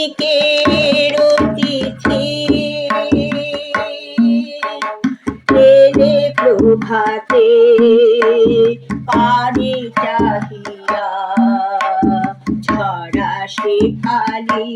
ক্ষণিকের অতিথি। এলে প্রভাতে পারি চাহিয়া ছড়া সে খালি।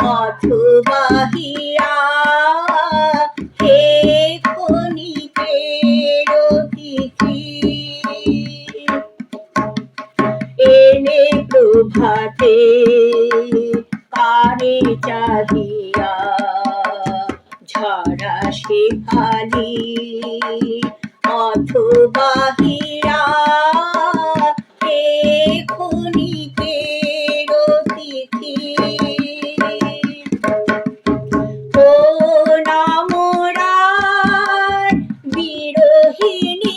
পথ হে প্রভাতে পারে চাহিয়া ঝরা শেখালি অথবা হে ক্ষণিকের তিথি? ও নামরার বিরোহিণী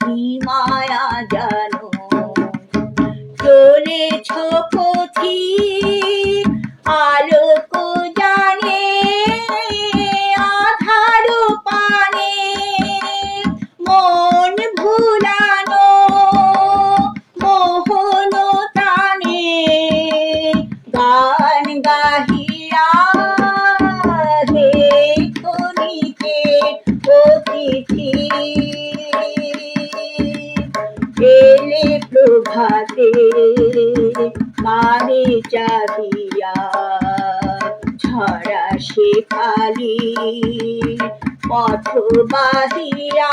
কি মায়া জানো এলে প্রভাতে মানে চাহিয়া ঝরা শেখালি পথ বাহিয়া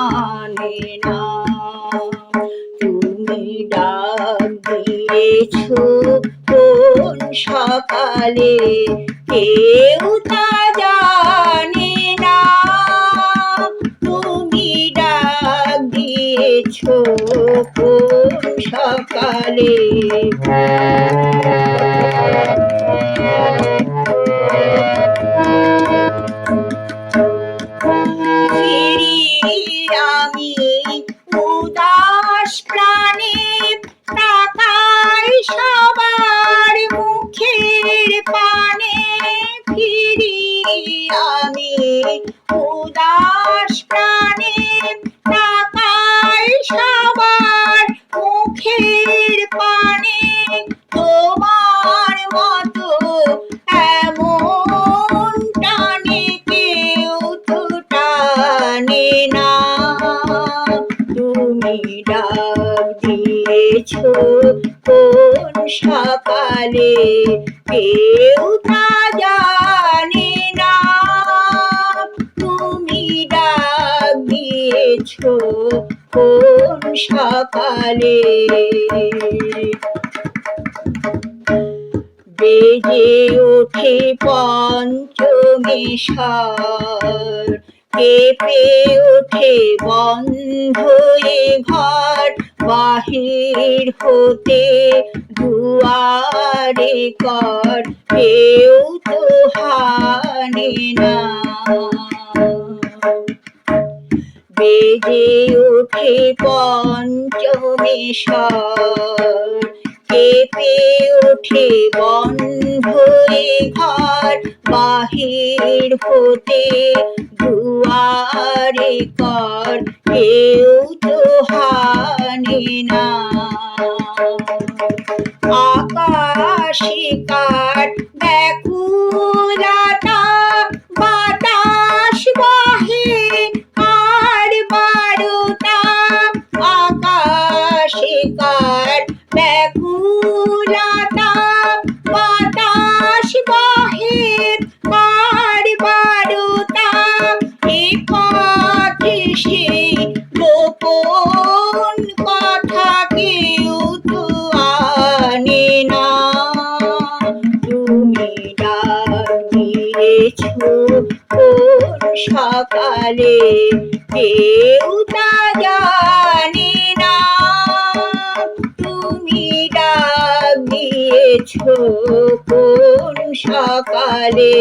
সকালে কেউ তা জানে না। তুমি ডাক দিয়েছ সকালে? সকালে কেউ তা জানে না। তুমি ডাক দিয়েছ কোন সকালে? বেজে ওঠে পঞ্চমেশ্বর কেঁপে ওঠে বন্ধ ঘর, বাহির হতে দুয়ারে কর। কেউ তো হানে না। বেজে ওঠে পঞ্চমেশ্বর কেঁপে ওঠে বন্ধ ঘর, বাহির হতে দুয়ারে কর কেউ তো হানে না। আকাশে জানে না, তুমি ডাক কোন সকালে?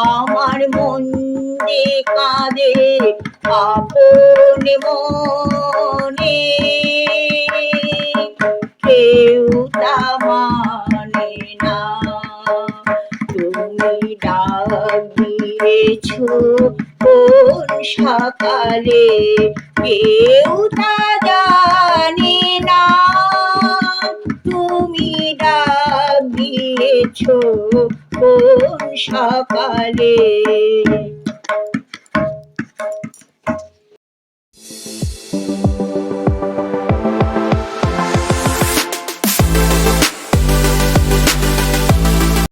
আমার মন কাঁদে আপন মনে, কেউ তা মানে না, তুমি ডাক দিয়েছ কোন সকালে? কেউ তা জানে না। তুমি ডাক দিয়েছ কোন সকালে?